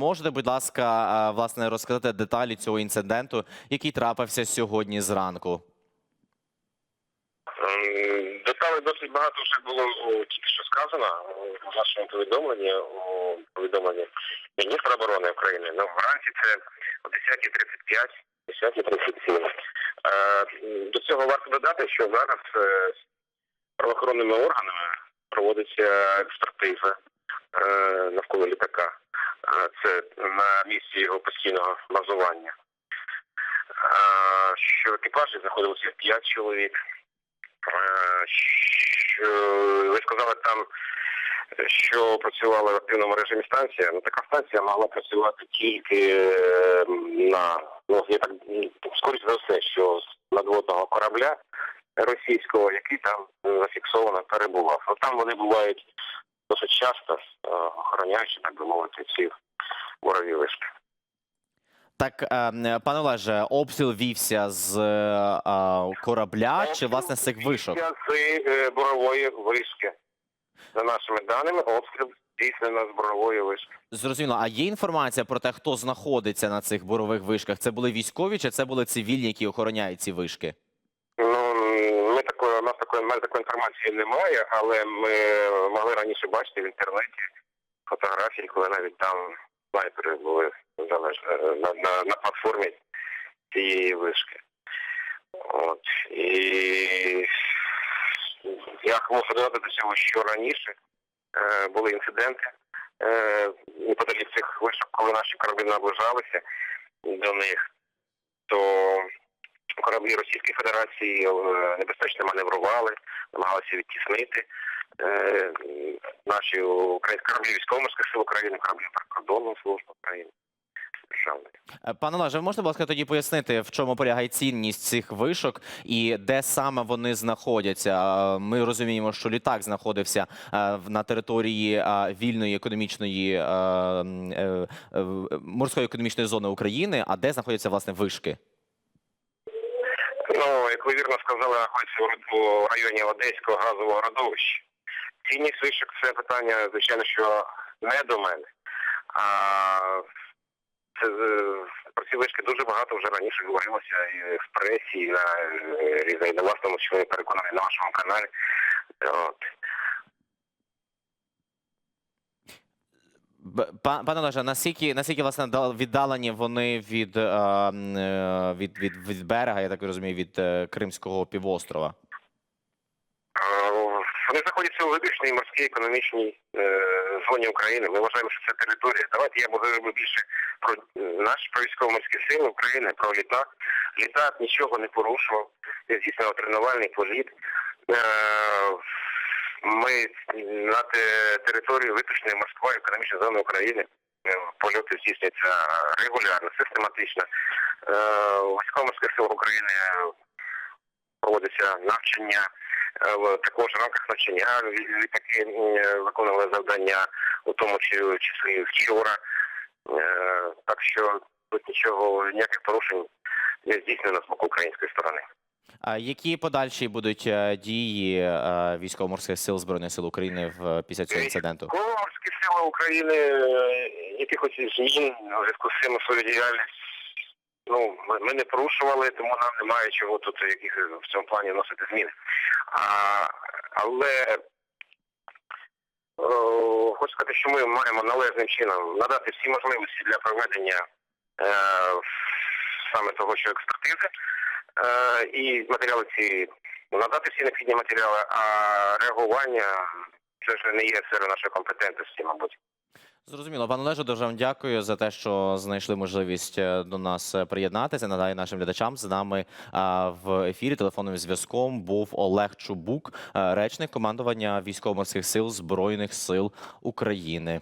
Можете, будь ласка, власне, розказати деталі цього інциденту, який трапився сьогодні зранку? Деталей досить багато вже було тільки що сказано в нашому повідомленні у повідомленні міністра оборони України. Ну, вранці це о 10.35, 10.37. Е, До цього варто додати, що зараз е, правоохоронними органами проводиться експертиза е, навколо літака. Це на місці його постійного базування. Що в екіпажі знаходилося 5 чоловік. Що ви сказали там, що працювала в активному режимі станція. Ну така станція могла працювати тільки е, на ну я так скоріше за все, що з надводного корабля російського, який там зафіксовано перебував. Ну там вони бувають досить часто, е, охороняючи, так би мовити, ці ворові вишки. Так, е, пане Олеже, обстріл вівся з е, корабля чи власне з цих вишок? З бурової вишки. За нашими даними, обстріл здійснено з бурової вишки. Зрозуміло. А є інформація про те, хто знаходиться на цих бурових вишках? Це були військові чи це були цивільні, які охороняють ці вишки? Ми такої, у нас такої, мене такої інформації немає, але ми могли раніше бачити в інтернеті фотографії, коли навіть там снайпери були е, на, на, на платформі цієї вишки. От. І я можу додати до цього, що раніше е, були інциденти е, неподалік цих вишок, коли наші кораблі наближалися до них, то кораблі Російської Федерації е, небезпечно маневрували, намагалися відтіснити е, наші українські кораблі військово-морських сил України, кораблі прикордонної служби України. Е, Пане Олеже, можете, будь ласка, тоді пояснити, в чому полягає цінність цих вишок і де саме вони знаходяться? Ми розуміємо, що літак знаходився на території вільної економічної морської економічної зони України. А де знаходяться власне вишки? Як ви вірно сказали, знаходиться у районі Одеського газового родовища. Цінність вишок це питання, звичайно, що не до мене. А це е, про ці вишки дуже багато вже раніше говорилося і в пресі, і на е, і на власному, що ви переконані на вашому каналі. От. Пане Олеже, наскільки наскільки власне віддалені вони від, е, е, від, від, від берега, я так розумію, від е, Кримського півострова? Вони знаходяться у виключній морській економічній зоні України. Ми вважаємо, що це територія. Давайте я говорю більше про наші про військово-морські сили України, про літак. Літак нічого не порушував, не здійснював тренувальний політ. Ми на те- території виключної морської економічної зони України. е, Польоти здійснюються регулярно, систематично. Е, військово-морських сил України проводяться навчання. Е, Також в рамках навчання лі- літаки виконували завдання, у тому чи- числі вчора. Так що тут нічого, ніяких порушень не здійснено з боку української сторони. Які подальші будуть е, дії е, військово-морських сил збройних сил України в після цього інциденту? Військово-морські сили України е, якихось змін у зв'язку з цим свою діяльність. Ну, ми, ми не порушували, тому нам немає чого тут яких в цьому плані вносити зміни. А, але о, хочу сказати, що ми маємо належним чином надати всі можливості для проведення е, саме того, що експертизи, е, і матеріали ці надати всі необхідні матеріали, а реагування це ж не є сфера нашої компетентності, мабуть. Зрозуміло, пане Олеже, дуже вам дякую за те, що знайшли можливість е, до нас е, приєднатися. Надаю нашим глядачам з нами в ефірі телефонним зв'язком був Олег Чубук, е, речник командування військово-морських сил збройних сил України.